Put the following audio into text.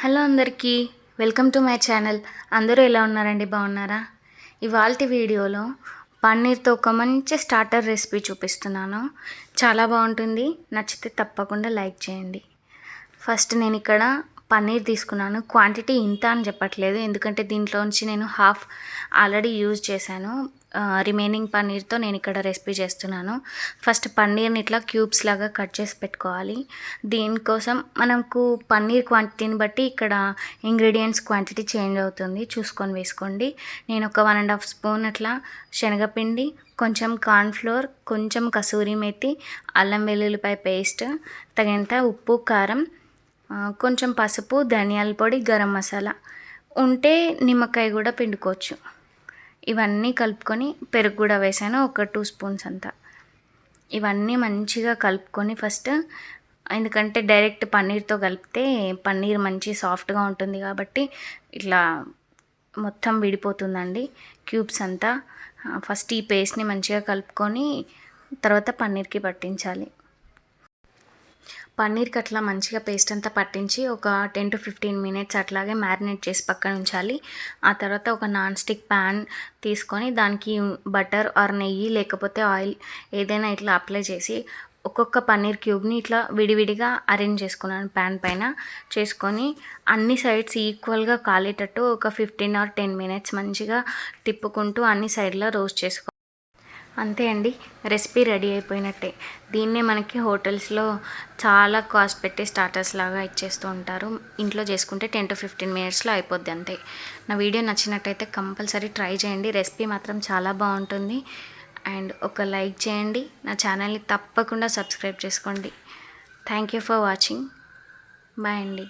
Hello అందరికీ welcome to my channel. అందరూ ఎలా ఉన్నారండి? బాగున్నారా? ఇవాళ వీడియోలో పన్నీర్తో ఒక మంచి స్టార్టర్ రెసిపీ చూపిస్తున్నాను. చాలా బాగుంటుంది. నచ్చితే తప్పకుండా లైక్ చేయండి. ఫస్ట్ నేను ఇక్కడ పన్నీర్ తీసుకున్నాను. క్వాంటిటీ ఇంత అని చెప్పట్లేదు. ఎందుకంటే దీంట్లోంచి నేను హాఫ్ ఆల్రెడీ యూజ్ చేశాను. రిమైనింగ్ పన్నీర్తో నేను ఇక్కడ రెసిపీ చేస్తున్నాను. ఫస్ట్ పన్నీర్ని ఇట్లా క్యూబ్స్ లాగా కట్ చేసి పెట్టుకోవాలి. దీనికోసం మనకు పన్నీర్ క్వాంటిటీని బట్టి ఇక్కడ ఇంగ్రీడియంట్స్ క్వాంటిటీ చేంజ్ అవుతుంది. చూసుకొని వేసుకోండి. నేను ఒక వన్ అండ్ హాఫ్ స్పూన్ అట్లా శనగపిండి కొంచెం కార్న్ఫ్లోర్ కొంచెం కసూరి మెత్తి అల్లం వెల్లుల్లిపాయ పేస్ట్ తగినంత ఉప్పు కారం కొంచెం పసుపు ధనియాల పొడి గరం మసాలా. ఉంటే నిమ్మకాయ కూడా పిండుకోవచ్చు. ఇవన్నీ కలుపుకొని పెరుగు కూడా వేసాను ఒక టూ స్పూన్స్ అంతా. ఇవన్నీ మంచిగా కలుపుకొని ఫస్ట్ ఎందుకంటే డైరెక్ట్ పన్నీర్తో కలిపితే పన్నీర్ మంచి సాఫ్ట్గా ఉంటుంది కాబట్టి ఇట్లా మొత్తం విడిపోతుందండి క్యూబ్స్ అంతా. ఫస్ట్ ఈ పేస్ట్ని మంచిగా కలుపుకొని తర్వాత పన్నీర్కి పట్టించాలి. పన్నీర్కి అట్లా మంచిగా పేస్ట్ అంతా పట్టించి ఒక టెన్ టు ఫిఫ్టీన్ మినిట్స్ అట్లాగే మ్యారినేట్ చేసి పక్కన ఉంచాలి. ఆ తర్వాత ఒక నాన్ స్టిక్ ప్యాన్ తీసుకొని దానికి బటర్ ఆర్ నెయ్యి లేకపోతే ఆయిల్ ఏదైనా ఇట్లా అప్లై చేసి ఒక్కొక్క పన్నీర్ క్యూబ్ని ఇట్లా విడివిడిగా అరేంజ్ చేసుకున్నాను ప్యాన్ పైన. చేసుకొని అన్ని సైడ్స్ ఈక్వల్గా కాలేటట్టు ఒక ఫిఫ్టీన్ ఆర్ టెన్ మినిట్స్ మంచిగా తిప్పుకుంటూ అన్ని సైడ్లో రోస్ట్ చేసుకో అంతే అండి రెసిపీ రెడీ అయిపోయినట్టే. దీన్నే మనకి హోటల్స్లో చాలా కాస్ట్ పెట్టి స్టార్టర్స్ లాగా ఇచ్చేస్తూ ఉంటారు. ఇంట్లో చేసుకుంటే టెన్ టు ఫిఫ్టీన్ మినిట్స్లో అయిపోద్ది అంతే. నా వీడియో నచ్చినట్టయితే కంపల్సరీ ట్రై చేయండి. రెసిపీ మాత్రం చాలా బాగుంటుంది. అండ్ ఒక లైక్ చేయండి. నా ఛానల్ని తప్పకుండా సబ్స్క్రైబ్ చేసుకోండి. Thank you for watching. Bye అండి.